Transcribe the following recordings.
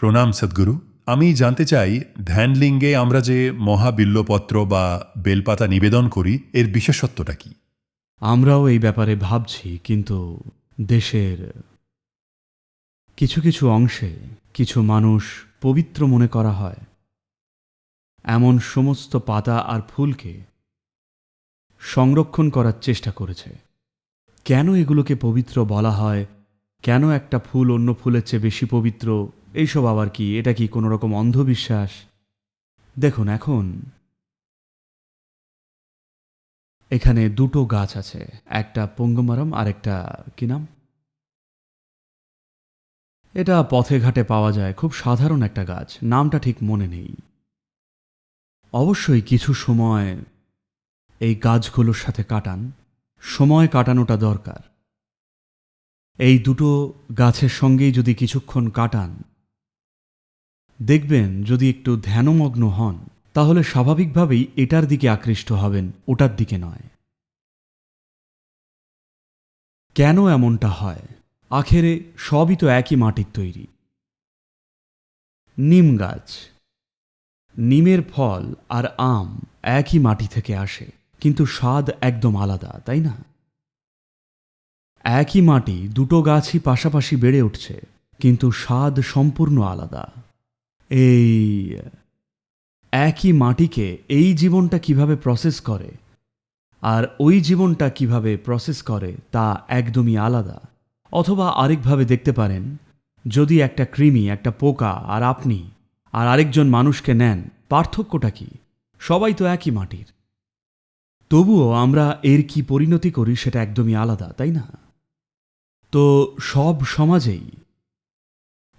প্রণাম সদ্গুরু। আমি জানতে চাই, ধ্যানলিঙ্গে আমরা যে মহাবিল্লপত্র বা বেলপাতা নিবেদন করি, এর বিশেষত্বটা কি? আমরাও এই ব্যাপারে ভাবছি, কিন্তু দেশের কিছু কিছু অংশে কিছু মানুষ পবিত্র মনে করা হয়। এমন সমস্ত পাতা আর ফুলকে সংরক্ষণ করার চেষ্টা করেছে। কেন এগুলোকে পবিত্র বলা হয়? কেন একটা ফুল অন্য ফুলের চেয়ে বেশি পবিত্র? এইসব আবার কি? এটা কি কোনো রকম অন্ধবিশ্বাস? দেখুন, এখন এখানে দুটো গাছ আছে, একটা পঙ্গমারম আর একটা কি নাম? এটা পথে ঘাটে পাওয়া যায়, খুব সাধারণ একটা গাছ, নামটা ঠিক মনে নেই। অবশ্যই কিছু সময় এই গাছগুলোর সাথে কাটান, সময় কাটানোটা দরকার। এই দুটো গাছের সঙ্গেই যদি কিছুক্ষণ কাটান দেখবেন যদি একটু ধ্যানমগ্ন হন, তাহলে স্বাভাবিকভাবেই এটার দিকে আকৃষ্ট হবেন, ওটার দিকে নয়। কেন এমনটা হয়? আখেরে সবই তো একই মাটির তৈরি। নিম গাছ। নিমের ফল আর আম একই মাটি থেকে আসে, কিন্তু স্বাদ একদম আলাদা, তাই না? একই মাটি দুটো গাছই পাশাপাশি বেড়ে উঠছে, কিন্তু স্বাদ সম্পূর্ণ আলাদা। এই, একই মাটিকে এই জীবনটা কীভাবে প্রসেস করে আর ওই জীবনটা কীভাবে প্রসেস করে তা একদমই আলাদা। অথবা আরেকভাবে দেখতে পারেন, যদি একটা কৃমি, একটা পোকা আর আপনি আর আরেকজন মানুষকে নেন, পার্থক্যটা কি? সবাই তো একই মাটির। তবুও আমরা এর কি পরিণতি করি সেটা একদমই আলাদা, তাই না? তো সব সমাজেই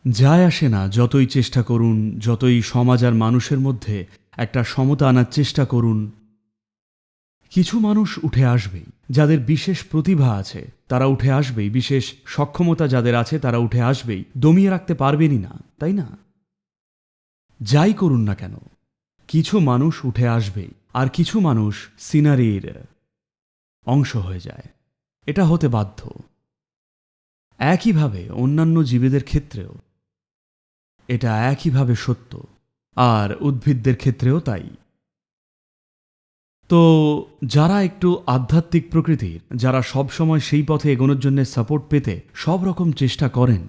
যায় আসে না, যতই চেষ্টা করুন, যতই সমাজ আর মানুষের মধ্যে একটা সমতা আনার চেষ্টা করুন। কিছু মানুষ উঠে আসবেই, যাদের বিশেষ প্রতিভা আছে, তারা উঠে আসবেই, বিশেষ সক্ষমতা যাদের আছে, তারা উঠে আসবেই। দমিয়ে রাখতে পারবেনই না, তাই না? যাই করুন না কেন, কিছু মানুষ উঠে আসবেই, আর কিছু মানুষ সিনারির অংশ হয়ে যায়। এটা হতে বাধ্য। একইভাবে অন্যান্য জীবেদের ক্ষেত্রেও এটা একইভাবে সত্য, আর উদ্ভিদদের ক্ষেত্রেও তাই। তো যারা একটু আধ্যাত্মিক প্রকৃতির, যারা সব সময় সেই পথে এগোনোর জন্য সাপোর্ট পেতে সব রকম চেষ্টা করেন,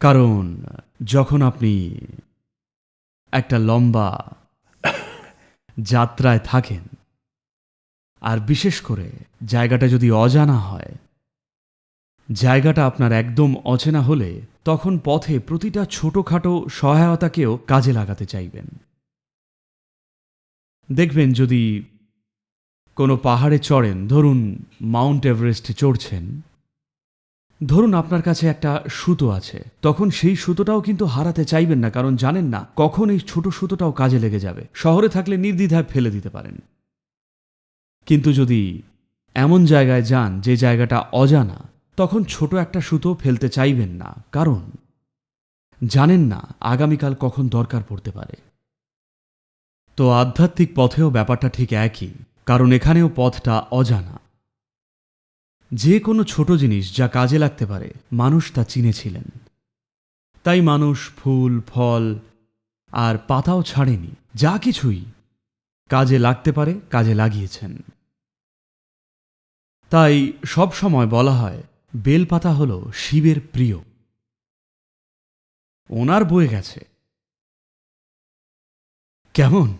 কারণ যখন আপনি একটা লম্বা যাত্রায় থাকেন, আর বিশেষ করে জায়গাটা যদি অজানা হয়, জায়গাটা আপনার একদম অচেনা হলে তখন পথে প্রতিটা ছোটোখাটো সহায়তাকেও কাজে লাগাতে চাইবেন। দেখবেন যদি কোনো পাহাড়ে চড়েন, ধরুন মাউন্ট এভারেস্টে চড়ছেন, ধরুন আপনার কাছে একটা সুতো আছে, তখন সেই সুতোটাও কিন্তু হারাতে চাইবেন না, কারণ জানেন না কখন এই ছোট সুতোটাও কাজে লেগে যাবে। শহরে থাকলে নির্দ্বিধায় ফেলে দিতে পারেন। কিন্তু যদি এমন জায়গায় যান যে জায়গাটা অজানা তখন ছোট একটা সুতো ফেলতে চাইবেন না, কারণ জানেন না আগামীকাল কখন দরকার পড়তে পারে। তো আধ্যাত্মিক পথেও ব্যাপারটা ঠিক একই, কারণ এখানেও পথটা অজানা। যে কোনো ছোট জিনিস যা কাজে লাগতে পারে, মানুষ তা চিনেছিলেন। তাই মানুষ ফুল, ফল আর পাতাও ছাড়েনি, যা কিছুই কাজে লাগতে পারে, কাজে লাগিয়েছেন। তাই সব সময় বলা হয় বেলপাতা হল শিবের প্রিয়। ওনার বয়ে গেছে। কেমন?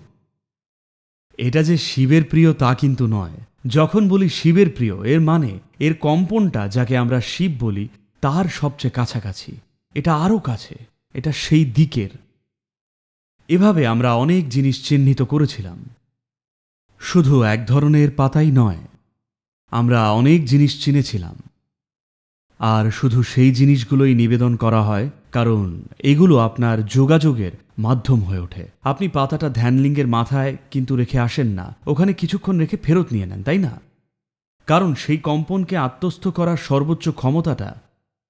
এটা যে শিবের প্রিয় তা কিন্তু নয়। যখন বলি শিবের প্রিয়, এর মানে এর কম্পনটা যাকে আমরা শিব বলি, তার সবচেয়ে কাছাকাছি। এটা আরও কাছে, এটা সেই দিকের। এভাবে আমরা অনেক জিনিস চিহ্নিত করেছিলাম। শুধু এক ধরনের পাতাই নয়, আমরা অনেক জিনিস চিনেছিলাম। আর শুধু সেই জিনিসগুলোই নিবেদন করা হয়, কারণ এগুলো আপনার যোগাযোগের মাধ্যম হয়ে ওঠে। আপনি পাতাটা ধ্যানলিঙ্গের মাথায় কিন্তু রেখে আসেন না, ওখানে কিছুক্ষণ রেখে ফেরত নিয়ে নেন, তাই না? কারণ সেই কম্পনকে আত্মস্থ করার সর্বোচ্চ ক্ষমতাটা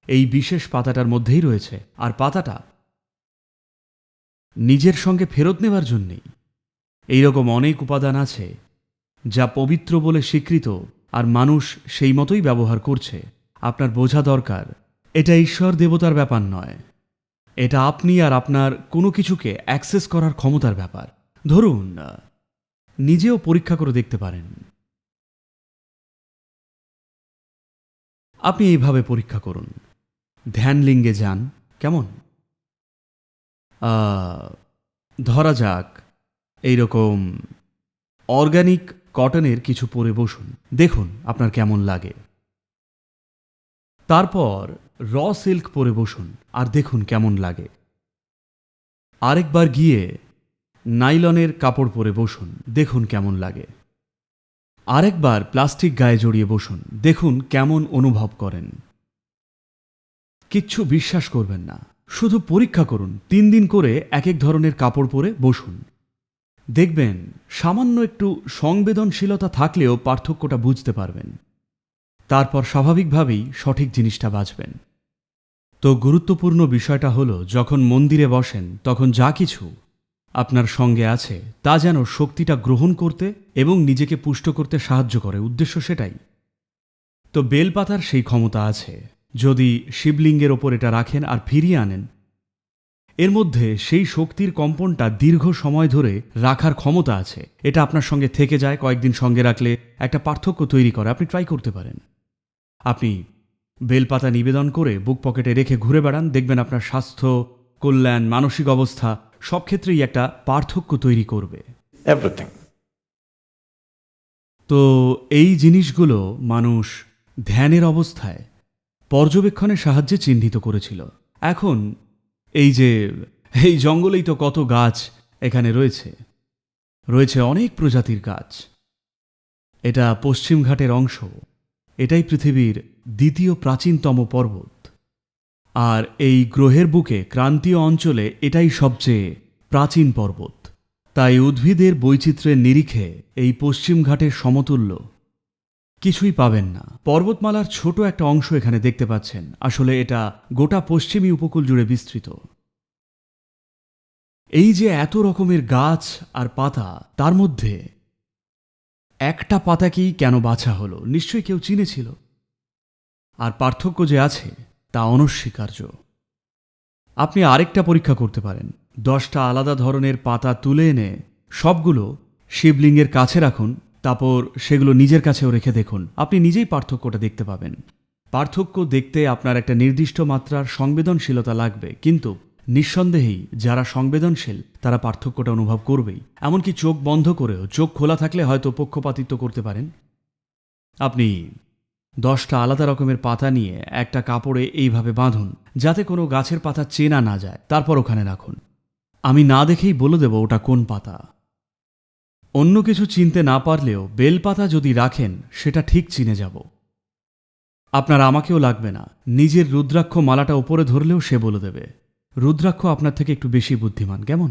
এই বিশেষ পাতাটার মধ্যেই রয়েছে, আর পাতাটা নিজের সঙ্গে ফেরত নেবার জন্যেই। এইরকম অনেক উপাদান আছে, যা পবিত্র বলে স্বীকৃত, আর মানুষ সেই মতোই ব্যবহার করছে। আপনার বোঝা দরকার। এটা ঈশ্বর দেবতার ব্যাপার নয়। এটা আপনি আর আপনার কোনো কিছুকে অ্যাক্সেস করার ক্ষমতার ব্যাপার। ধরুন, নিজেও পরীক্ষা করে দেখতে পারেন। আপনি এইভাবে পরীক্ষা করুন। ধ্যান লিঙ্গে যান, কেমন? ধরা যাক, এইরকম অর্গানিক কটনের কিছু পরে বসুন। দেখুন আপনার কেমন লাগে। তারপর র সিল্ক পরে বসুন, আর দেখুন কেমন লাগে। আরেকবার গিয়ে নাইলনের কাপড় পরে বসুন, দেখুন কেমন লাগে। আরেকবার প্লাস্টিক গায়ে জড়িয়ে বসুন, দেখুন কেমন অনুভব করেন। কিচ্ছু বিশ্বাস করবেন না, শুধু পরীক্ষা করুন, তিন দিন করে এক এক ধরনের কাপড় পরে বসুন। দেখবেন সামান্য একটু সংবেদনশীলতা থাকলেও পার্থক্যটা বুঝতে পারবেন। তারপর স্বাভাবিকভাবেই সঠিক জিনিসটা বাঁচবেন। তো গুরুত্বপূর্ণ বিষয়টা হলো, যখন মন্দিরে বসেন, তখন যা কিছু আপনার সঙ্গে আছে, তা যেন শক্তিটা গ্রহণ করতে এবং নিজেকে পুষ্ট করতে সাহায্য করে। উদ্দেশ্য সেটাই। তো বেলপাতার সেই ক্ষমতা আছে। যদি শিবলিঙ্গের ওপর এটা রাখেন আর ফিরিয়ে আনেন, এর মধ্যে সেই শক্তির কম্পনটা দীর্ঘ সময় ধরে রাখার ক্ষমতা আছে। এটা আপনার সঙ্গে থেকে যায়, কয়েকদিন সঙ্গে রাখলে একটা পার্থক্য তৈরি করে। আপনি ট্রাই করতে পারেন। আপনি বেলপাতা নিবেদন করে বুক পকেটে রেখে ঘুরে বেড়ান দেখবেন আপনার স্বাস্থ্য কল্যাণ মানসিক অবস্থা সব ক্ষেত্রেই একটা পার্থক্য তৈরি করবে. তো এই জিনিসগুলো মানুষ ধ্যানের অবস্থায় পর্যবেক্ষণের সাহায্যে চিহ্নিত করেছিল। এখন এই যে এই জঙ্গলেই তো কত গাছ এখানে রয়েছে। রয়েছে অনেক প্রজাতির গাছ। এটা পশ্চিমঘাটের অংশ। এটাই পৃথিবীর দ্বিতীয় প্রাচীনতম পর্বত। আর এই গ্রহের বুকে ক্রান্তীয় অঞ্চলে এটাই সবচেয়ে প্রাচীন পর্বত। তাই উদ্ভিদের বৈচিত্র্যের নিরিখে এই পশ্চিম ঘাটের সমতুল্য। কিছুই পাবেন না। পর্বতমালার ছোট একটা অংশ এখানে দেখতে পাচ্ছেন। আসলে এটা গোটা পশ্চিমী উপকূল জুড়ে বিস্তৃত। এই যে এত রকমের গাছ আর পাতা, তার মধ্যে একটা পাতাকেই কেন বাছা হলো? নিশ্চয়ই কেউ চিনেছিল। আর পার্থক্য যে আছে, তা অনস্বীকার্য। আপনি আরেকটা পরীক্ষা করতে পারেন। দশটা আলাদা ধরনের পাতা তুলে এনে সবগুলো শিবলিঙ্গের কাছে রাখুন, তারপর সেগুলো নিজের কাছেও রেখে দেখুন। আপনি নিজেই পার্থক্যটা দেখতে পাবেন। পার্থক্য দেখতে আপনার একটা নির্দিষ্ট মাত্রার সংবেদনশীলতা লাগবে, কিন্তু নিঃসন্দেহেই যারা সংবেদনশীল, তারা পার্থক্যটা অনুভব করবেই। এমনকি চোখ বন্ধ করেও, চোখ খোলা থাকলে হয়তো পক্ষপাতিত্ব করতে পারেন। আপনি দশটা আলাদা রকমের পাতা নিয়ে একটা কাপড়ে এইভাবে বাঁধুন, যাতে কোনো গাছের পাতা চেনা না যায়। তারপর ওখানে রাখুন। আমি না দেখেই বলে দেব ওটা কোন পাতা। অন্য কিছু চিনতে না পারলেও বেলপাতা যদি রাখেন, সেটা ঠিক চিনে যাব। আপনার আমাকেও লাগবে না। নিজের রুদ্রাক্ষ মালাটা উপরে ধরলেও সে বলে দেবে। রুদ্রাক্ষ আপনার থেকে একটু বেশি বুদ্ধিমান কেমন?